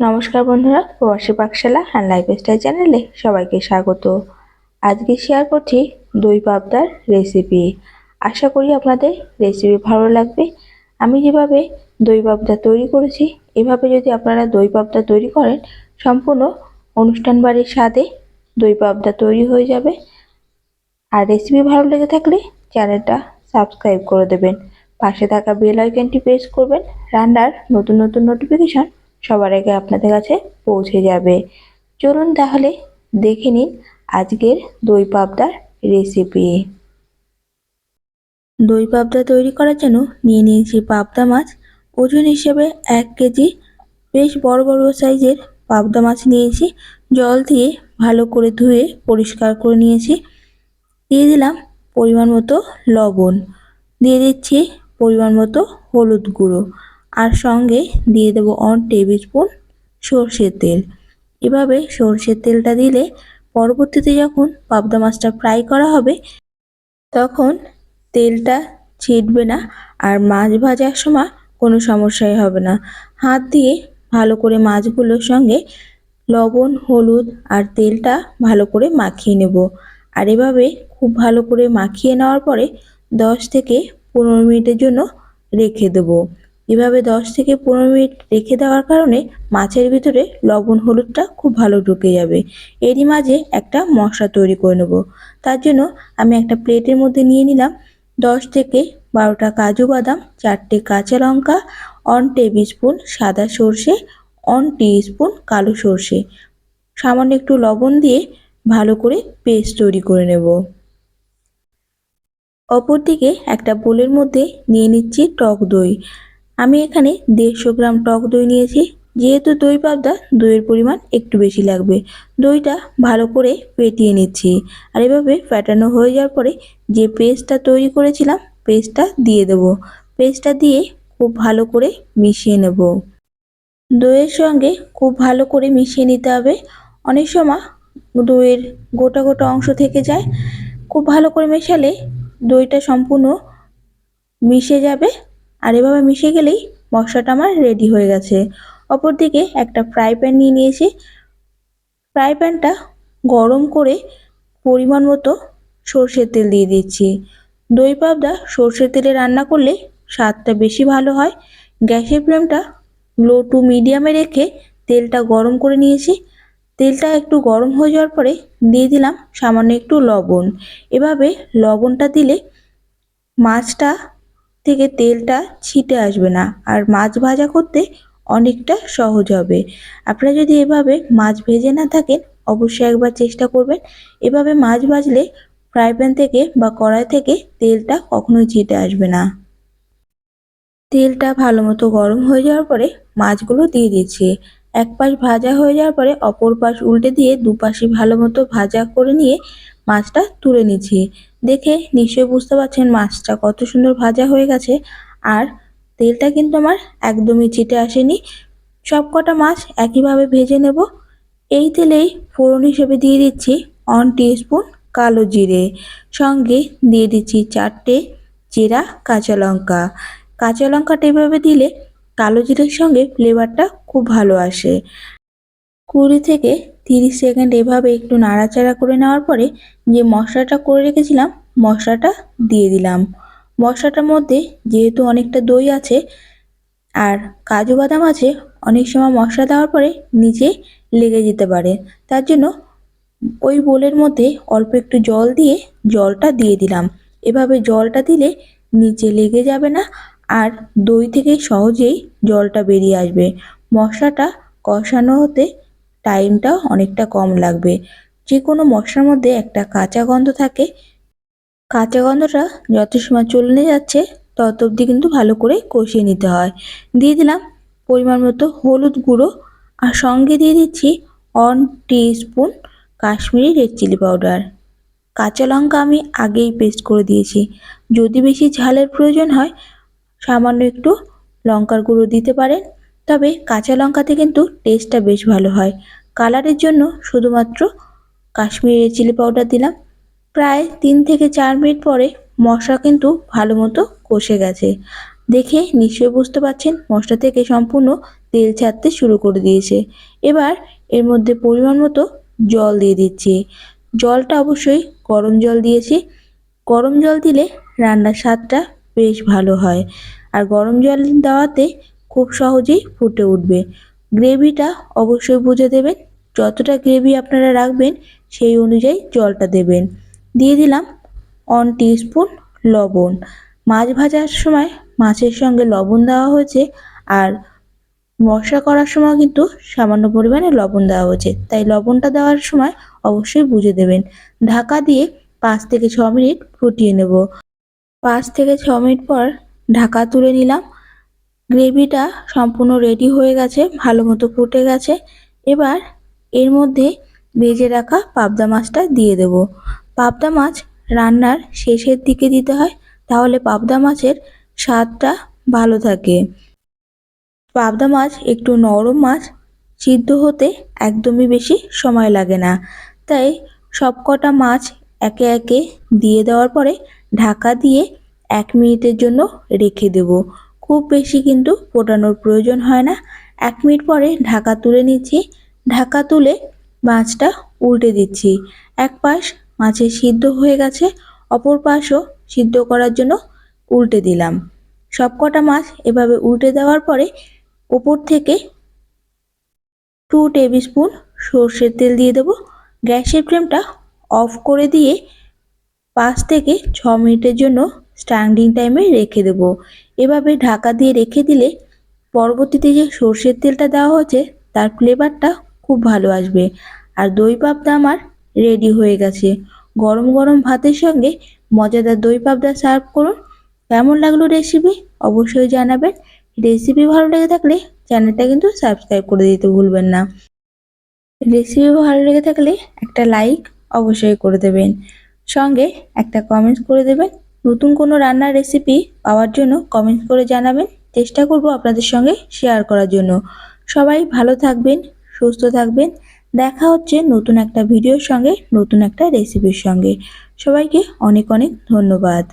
নমস্কার বন্ধুরা, প্রবাসী পাকশালা হ্যান্ড লাইফস্টাইল চ্যানেলে সবাইকে স্বাগত। আজকে শেয়ার করছি দই পাবদার রেসিপি আশা করি আপনাদের রেসিপি ভালো লাগবে। আমি যেভাবে দই পাবদা তৈরি করেছি, এভাবে যদি আপনারা দই পাবদা তৈরি করেন, সম্পূর্ণ অনুষ্ঠান বাড়ির স্বাদে দই পাবদা তৈরি হয়ে যাবে। আর রেসিপি ভালো লেগে থাকলে চ্যানেলটা সাবস্ক্রাইব করে দেবেন। পাশে থাকা বেল আইকনটি প্রেস করবেন, রান্নার নতুন নতুন নোটিফিকেশন সবার আগে আপনাদের কাছে পৌঁছে যাবে। চলুন তাহলে দেখে নিন আজকের দই পাবদার রেসিপি দই পাবদা তৈরি করার জন্য নিয়ে নিয়েছি পাবদা মাছ। ওজন হিসেবে এক কেজি, বেশ বড় বড় সাইজের পাবদা মাছ নিয়েছি। জল দিয়ে ভালো করে ধুয়ে পরিষ্কার করে নিয়েছি। দিয়ে দিলাম পরিমাণ মতো লবণ। দিয়ে দিচ্ছি পরিমাণ মতো হলুদ গুঁড়ো। আর সঙ্গে দিয়ে দেবো অন টেবিল স্পুন সর্ষের তেল। এভাবে সর্ষের তেলটা দিলে পরবর্তীতে যখন পাবদা মাছটা ফ্রাই করা হবে, তখন তেলটা ছিটবে না আর মাছ ভাজার সময় কোনো সমস্যাই হবে না। হাত দিয়ে ভালো করে মাছগুলোর সঙ্গে লবণ, হলুদ আর তেলটা ভালো করে মাখিয়ে নেব। আর এভাবে খুব ভালো করে মাখিয়ে নেওয়ার পরে দশ থেকে পনেরো মিনিটের জন্য রেখে দেবো। এভাবে দশ থেকে পনেরো মিনিট রেখে দেওয়ার কারণে মাছের ভিতরে লবণ হলুদটা খুব ভালো ঢুকে যাবে। এরই মাঝে একটা মশলা তৈরি করে নেব। তার জন্য আমি একটা প্লেটের মধ্যে নিয়ে নিলাম দশ থেকে বারোটা কাজু বাদাম, চারটে কাঁচা লঙ্কা অন টেবিল স্পুন সাদা সর্ষে অন স্পুন কালো সর্ষে। সামান্য একটু লবণ দিয়ে ভালো করে পেস্ট তৈরি করে নেব। অপরদিকে একটা বোলের মধ্যে নিয়ে নিচ্ছি টক দই। আমি এখানে দেড়শো গ্রাম টক দই নিয়েছি। যেহেতু দই পাবদা, দইয়ের পরিমাণ একটু বেশি লাগবে। দইটা ভালো করে ফেটিয়ে নিচ্ছি। আর এভাবে ফ্যাটানো হয়ে যাওয়ার পরে যে পেস্টটা তৈরি করেছিলাম, পেস্টটা দিয়ে দেব। পেস্টটা দিয়ে খুব ভালো করে মিশিয়ে নেব। দইয়ের সঙ্গে খুব ভালো করে মিশিয়ে নিতে হবে। অনেক সময় দইয়ের গোটা গোটা অংশ থেকে যায়। খুব ভালো করে মেশালে দইটা সম্পূর্ণ মিশে যাবে। আর এভাবে মিশে গেলেই মশলাটা আমার রেডি হয়ে গেছে। অপরদিকে একটা ফ্রাই প্যান নিয়ে নিয়েছি। ফ্রাই প্যানটা গরম করে পরিমাণ মতো সর্ষের তেল দিয়ে দিচ্ছি। দই পাবদা সর্ষের তেলে রান্না করলে স্বাদটা বেশি ভালো হয়। গ্যাসের ফ্লেমটা লো টু মিডিয়ামে রেখে তেলটা গরম করে নিয়েছি। তেলটা একটু গরম হয়ে যাওয়ার পরে দিয়ে দিলাম সামান্য একটু লবণ। এভাবে লবণটা দিলে মাছটা থেকে তেলটা ছিটে আসবে না। আর মাছ ভাজা করতে অনেকটা সহজ হবে। আপনারা যদি এভাবে মাছ ভেজে না থাকেন, অবশ্যই একবার চেষ্টা করবেন। এভাবে মাছ ভাজলে ফ্রাই প্যান থেকে বা কড়াই থেকে তেলটা কখনোই ছিটে আসবে না। তেলটা ভালো মতো গরম হয়ে যাওয়ার পরে মাছগুলো দিয়ে দিচ্ছি। এক পাশ ভাজা হয়ে যাওয়ার পরে অপর পাশ উল্টে দিয়ে দুপাশে ভালো মতো ভাজা করে নিয়ে মাছটা তুলে নিচ্ছি। দেখে নিশ্চয়ই বুঝতে পারছেন মাছটা কত সুন্দর ভাজা হয়ে গেছে। আর তেলটা কিন্তু আমার একদমই চিটে আসেনি। সব কটা মাছ একইভাবে ভেজে নেব। এই তেলেই ফোড়ন হিসেবে দিয়ে দিচ্ছি অন স্পুন কালো জিরে। সঙ্গে দিয়ে দিচ্ছি চারটে জিরা কাঁচা লঙ্কা। কাঁচা লঙ্কাটা এভাবে দিলে কালো জিরের সঙ্গে ফ্লেভারটা খুব ভালো আসে। কুড়ি থেকে তিরিশ সেকেন্ড এভাবে একটু নাড়াচাড়া করে নেওয়ার পরে যে মশলাটা করে রেখেছিলাম, মশলাটা দিয়ে দিলাম। মশলাটার মধ্যে যেহেতু অনেকটা দই আছে আর কাজু বাদাম আছে, অনেক সময় মশলা দেওয়ার পরে নিচে লেগে যেতে পারে। তার জন্য ওই বোলের মধ্যে অল্প একটু জল দিয়ে জলটা দিয়ে দিলাম। এভাবে জলটা দিলে নিচে লেগে যাবে না আর দই থেকে সহজেই জলটা বেরিয়ে আসবে। মশলাটা কষানো হতে টাইমটা অনেকটা কম লাগবে। যে কোনো মশলার মধ্যে একটা কাঁচা গন্ধ থাকে, কাঁচা গন্ধটা যত সময় চলে যাচ্ছে, তত অবধি কিন্তু ভালো করে কষিয়ে নিতে হয়। দিয়ে দিলাম পরিমাণ মতো হলুদ গুঁড়ো আর সঙ্গে দিয়ে দিচ্ছি teaspoon Kashmiri red chilli powder কাঁচা লঙ্কা আমি আগেই পেস্ট করে দিয়েছি। যদি বেশি ঝালের প্রয়োজন হয়, সামান্য একটু লঙ্কার গুঁড়ো দিতে পারেন। তবে কাঁচা লঙ্কাতে কিন্তু টেস্টটা বেশ ভালো হয়। কালারের জন্য শুধুমাত্র কাশ্মীরি চিলি পাউডার দিলাম। প্রায় তিন থেকে চার মিনিট পরে মশলা কিন্তু ভালো মতো কষে গেছে। দেখে নিশ্চয়ই বুঝতে পারছেন, মশলা থেকে সম্পূর্ণ তেল ছাড়তে শুরু করে দিয়েছে। এবার এর মধ্যে পরিমাণ মতো জল দিয়ে দিচ্ছি। জলটা অবশ্যই গরম জল দিয়েছি। গরম জল দিলে রান্নার স্বাদটা বেশ ভালো হয়। আর গরম জল দেওয়াতে খুব সহজেই ফুটে উঠবে। গ্রেভিটা অবশ্যই বুঝে দেবেন। যতটা গ্রেভি আপনারা রাখবেন, সেই অনুযায়ী জলটা দেবেন। দিয়ে দিলাম অন স্পুন লবণ। মাছ ভাজার সময় মাছের সঙ্গে লবণ দেওয়া হয়েছে আর মশলা করার সময় কিন্তু সামান্য পরিমাণে লবণ দেওয়া হয়েছে। তাই লবণটা দেওয়ার সময় অবশ্যই বুঝে দেবেন। ঢাকা দিয়ে পাঁচ থেকে ছ মিনিট ফুটিয়ে নেব। পাঁচ থেকে ছ মিনিট পর ঢাকা তুলে নিলাম। গ্রেভিটা সম্পূর্ণ রেডি হয়ে গেছে ভালো মতো ফুটে গেছে। এবার এর মধ্যে ভেজে রাখা পাবদা মাছটা দিয়ে দেব। পাবদা মাছ রান্নার শেষের দিকে দিতে হয়, তাহলে পাবদা মাছের স্বাদটা ভালো থাকে। পাবদা মাছ একটু নরম মাছ, সিদ্ধ হতে একদমই বেশি সময় লাগে না। তাই সবকটা মাছ একে একে দিয়ে দেওয়ার পরে ঢাকা দিয়ে এক মিনিটের জন্য রেখে দেব। খুব বেশি কিন্তু ফোটানোর প্রয়োজন হয় না। এক মিনিট পরে ঢাকা তুলে নিচ্ছি। ঢাকা তুলে মাছটা উল্টে দিচ্ছি। এক পাশ মাছের সিদ্ধ হয়ে গেছে, অপর পাশও সিদ্ধ করার জন্য উল্টে দিলাম। সবকটা মাছ এভাবে উল্টে দেওয়ার পরে ওপর থেকে টু টেবিল স্পুন সর্ষের তেল দিয়ে দেবো। গ্যাসের ফ্লেমটা অফ করে দিয়ে পাঁচ থেকে ছ মিনিটের জন্য স্ট্যান্ডিং টাইমে রেখে দেবো। এভাবে ঢাকা দিয়ে রেখে দিলে পরবর্তীতে যে সর্ষের তেলটা দেওয়া হচ্ছে তার ফ্লেভারটা খুব ভালো আসবে। আর দই পাবদা আমার রেডি হয়ে গেছে। গরম গরম ভাতের সঙ্গে মজাদার দই পাবদা সার্ভ করুন। কেমন লাগল রেসিপি অবশ্যই জানাবেন। রেসিপি ভালো লেগে থাকলে চ্যানেলটা কিন্তু সাবস্ক্রাইব করে দিতে ভুলবেন না। রেসিপি ভালো লেগে থাকলে একটা লাইক অবশ্যই করে দেবেন। সঙ্গে একটা কমেন্টস করে দেবেন। নতুন কোনো রান্নার রেসিপি পাওয়ার জন্য কমেন্টস করে জানাবেন। চেষ্টা করব আপনাদের সঙ্গে শেয়ার করার জন্য। সবাই ভালো থাকবেন। সুস্থ থাকবেন। দেখা হচ্ছে নতুন একটা ভিডিওর সঙ্গে, নতুন একটা রেসিপির সঙ্গে। সবাইকে অনেক অনেক ধন্যবাদ।